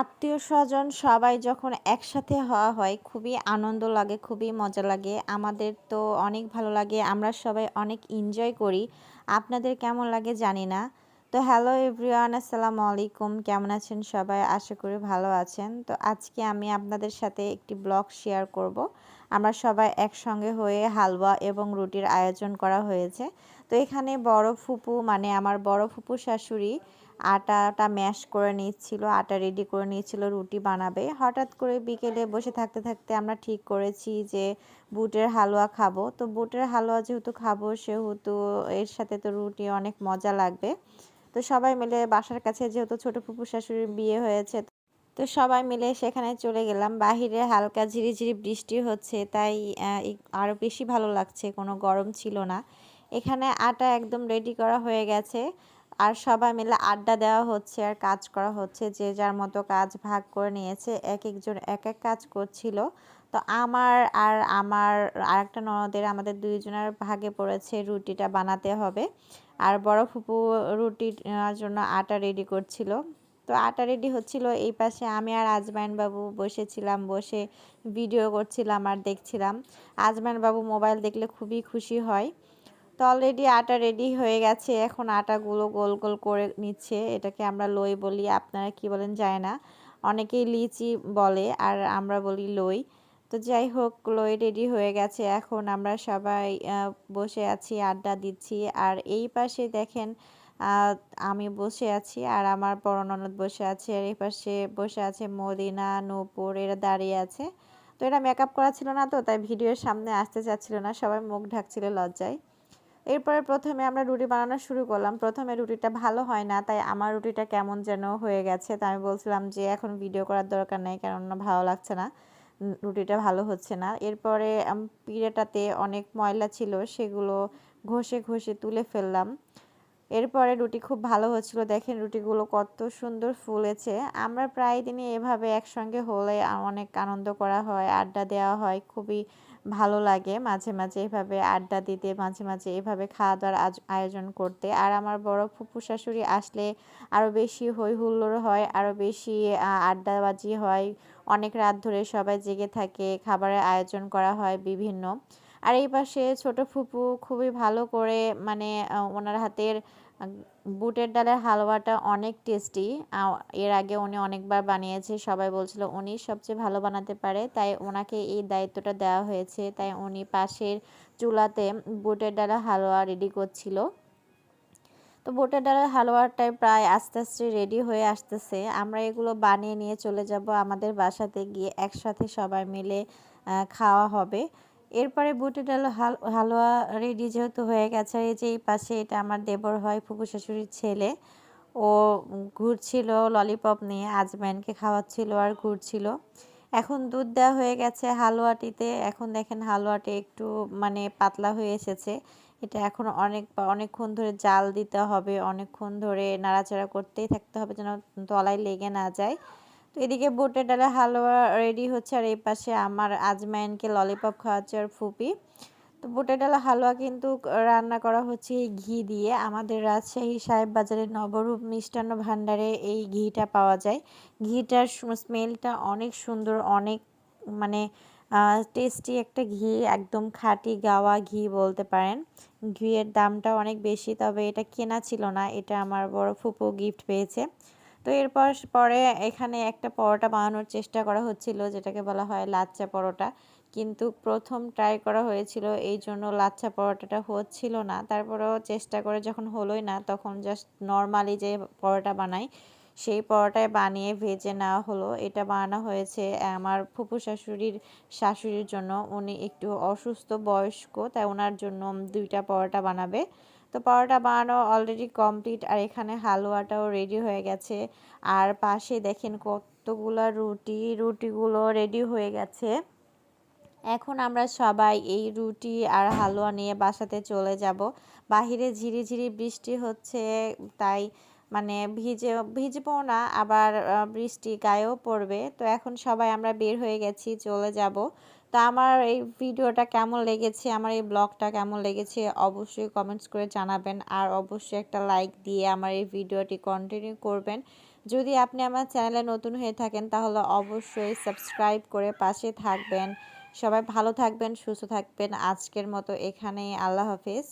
আত্মীয় স্বজন সবাই যখন একসাথে হওয়া হয়, খুবই আনন্দ লাগে, খুবই মজা লাগে। আমাদের তো অনেক ভালো লাগে, আমরা সবাই অনেক এনজয় করি। আপনাদের কেমন লাগে জানি না। তো হ্যালো এভরিওয়ান আসসালামু আলাইকুম। কেমন আছেন সবাই? আশা করি ভালো আছেন। তো আজকে আমি আপনাদের সাথে একটি ব্লগ শেয়ার করব। আমরা সবাই একসঙ্গে হয়ে হালুয়া এবং রুটির আয়োজন করা হয়েছে। তো এখানে বড় ফুপু মানে আমার বড় ফুপু শাশুড়ি আটাটা ম্যাশ করে নিচ্ছিল, আটা রেডি করে নিয়েছিল রুটি বানাবে। হঠাৎ করে বিকেলে বসে থাকতে থাকতে আমরা ঠিক করেছি যে বুটের হালুয়া খাব। তো বুটের হালুয়া যেহেতু খাব, সেহেতু এর সাথে তো রুটি অনেক মজা লাগবে। তো সবাই মিলে বাসার কাছে যেহেতু ছোট ফুপু শাশুড়ির বিয়ে হয়েছে, তো সবাই মিলে সেখানে চলে গেলাম। বাহিরে হালকা ঝিরিঝিরি বৃষ্টি হচ্ছে, তাই আরও বেশি ভালো লাগছে, কোনো গরম ছিল না। এখানে আটা একদম রেডি করা হয়ে গেছে। আর সবাই মিলে আড্ডা দেওয়া হচ্ছে আর কাজ করা হচ্ছে। যে যার মতো কাজ ভাগ করে নিয়েছে, এক একজন এক এক কাজ করছিল। তো আমার আর আমার আরেকটা ননদের আমাদের দুইজনের ভাগে পড়েছে রুটিটা বানাতে হবে। আর বড় ফুপু রুটির জন্য আটা রেডি করছিল। তো আটা রেডি হচ্ছিল, এই পাশে আমি আর আজমাইন বাবু বসেছিলাম, বসে ভিডিও করছিলাম আর দেখছিলাম। আজমাইন বাবু মোবাইল দেখলে খুবই খুশি হয়। তো অলরেডি আটা রেডি হয়ে গেছে। এখন আটাগুলো গোল গোল করে নিচ্ছে। এটাকে আমরা লই বলি, আপনারা কি বলেন যায় না। অনেকেই লিচি বলে আর আমরা বলি লই। তো যাই হোক, লই রেডি হয়ে গেছে। এখন আমরা সবাই বসে আছি, আড্ডা দিচ্ছি। আর এই পাশে দেখেন আমি বসে আছি আর আমার বড় বসে আছে। আর এই পাশে বসে আছে মদিনা, নূপুর, এরা দাঁড়িয়ে আছে। তো এটা মেকআপ করা ছিল না তো, তাই ভিডিওর সামনে আসতে চাচ্ছিল না। সবাই মুখ ঢাকছিল লজ্জায়। এরপরে প্রথমে আমরা রুটি বানানো শুরু করলাম। প্রথমে রুটিটা ভালো হয় না, তাই আমার রুটিটা কেমন যেন হয়ে গেছে। তাই আমি বলছিলাম যে, এখন ভিডিও করার দরকার নেই কেননা ভালো লাগছে না। রুটিটা ভালো হচ্ছে না। এরপরে পিড়েটাতে অনেক ময়লা ছিল, সেগুলো ঘষে ঘষে তুলে ফেললাম। এরপরে রুটি খুব ভালো হচ্ছিল। দেখেন রুটিগুলো কত সুন্দর ফুলেছে। আমরা প্রায় দিনই এভাবে একসঙ্গে হলে অনেক আনন্দ করা হয়, আড্ডা দেওয়া হয়, খুবই ভালো লাগে মাঝে মাঝে এভাবে আড্ডা দিতে, মাঝে মাঝে এভাবে খাওয়া দাওয়ার আয়োজন করতে। আর আমার বড় ফুপু শাশুড়ি আসলে আরও বেশি হই হুল্লোড় হয় আরও বেশি আড্ডাবাজি হয়। অনেক রাত ধরে সবাই জেগে থাকে, খাবারের আয়োজন করা হয় বিভিন্ন। আর এই পাশে ছোট ফুপু খুবই ভালো করে মানে ওনার হাতের বুটের ডালের হালুয়াটা অনেক টেস্টি। এর আগে উনি অনেকবার বানিয়েছে, সবাই বলছিল উনি সবচেয়ে ভালো বানাতে পারে। তাই ওনাকে এই দায়িত্বটা দেওয়া হয়েছে। তাই উনি পাশের চুলাতে বুটের ডালের হালুয়া রেডি করছিল। তো বুটের ডালের হালুয়াটাই প্রায় আস্তে আস্তে রেডি হয়ে আসতেছে। আমরা এগুলো বানিয়ে নিয়ে চলে যাব আমাদের বাসাতে গিয়ে একসাথে সবাই মিলে খাওয়া হবে। এরপরে বুটের ডাল হালুয়া রেডি যেহেতু হয়ে গেছে, এই যে এই পাশে এটা আমার দেবর হয় ফুপু শাশুড়ির ছেলে। ও ঘুরছিল ললিপপ নিয়ে আজম্যানকে খাওয়াচ্ছিল আর ঘুরছিল। এখন দুধ দেওয়া হয়ে গেছে হালুয়াটিতে। এখন দেখেন হালুয়াটি একটু মানে পাতলা হয়ে এসেছে। এটা এখন অনেক, অনেকক্ষণ ধরে জাল দিতে হবে, অনেকক্ষণ ধরে নাড়াচাড়া করতেই থাকতে হবে যেন তলায় লেগে না যায়। তো এদিকে বুটের ডালে হালুয়া রেডি হচ্ছে আর এই পাশে আমার আজমাইনকে ললিপপ খাওয়াচ্ছে আর ফুপি। তো বুটের ডালা হালুয়া কিন্তু রান্না করা হচ্ছে এই ঘি দিয়ে। আমাদের রাজশাহী সাহেব বাজারের নবরূপ মিষ্টান্ন ভাণ্ডারে এই ঘিটা পাওয়া যায়। ঘিটার স্মেলটা অনেক সুন্দর, অনেক মানে টেস্টি একটা ঘি, একদম খাঁটি গাওয়া ঘি বলতে পারেন। ঘিয়ের দামটা অনেক বেশি, তবে এটা কেনা ছিল না, এটা আমার বড় ফুপু গিফট পেয়েছে। তো এরপর পরে এখানে একটা পরোটা বানানোর চেষ্টা করা হচ্ছিল, যেটাকে বলা হয় লাচ্চা পরোটা। কিন্তু প্রথম ট্রাই করা হয়েছিল, এই জন্য লাচ্ছা পরোটাটা হচ্ছিল না। তারপরেও চেষ্টা করে যখন হলোই না, তখন জাস্ট নর্মালি যে পরোটা বানাই সেই পরোটায় বানিয়ে ভেজে নেওয়া হলো। এটা বানানো হয়েছে আমার ফুপু শাশুড়ির শাশুড়ির জন্য। উনি একটু অসুস্থ বয়স্ক, তাই ওনার জন্য দুইটা পরোটা বানাবে। তো পরোটা বানানো অলরেডি কমপ্লিট আর এখানে হালুয়াটাও রেডি হয়ে গেছে। আর পাশে দেখেন কতগুলো রুটি, রুটিগুলো রেডি হয়ে গেছে। এখন আমরা সবাই এই রুটি আর হালুয়া নিয়ে বাসাতে চলে যাব। বাহিরে ঝিরিঝিরি বৃষ্টি হচ্ছে, তাই মানে ভিজে, ভিজবো না, আবার বৃষ্টি গায়েও পড়বে। তো এখন সবাই আমরা বের হয়ে গেছি, চলে যাব। তো আমার এই ভিডিওটা কেমন লেগেছে, আমার এই ব্লগটা কেমন লেগেছে অবশ্যই কমেন্টস করে জানাবেন। আর অবশ্যই একটা লাইক দিয়ে আমার এই ভিডিওটি কন্টিনিউ করবেন। যদি আপনি আমার চ্যানেলে নতুন হয়ে থাকেন, তাহলে অবশ্যই সাবস্ক্রাইব করে পাশে থাকবেন। সবাই ভালো থাকবেন, সুস্থ থাকবেন। আজকের মতো এখানেই, আল্লাহ হাফিজ।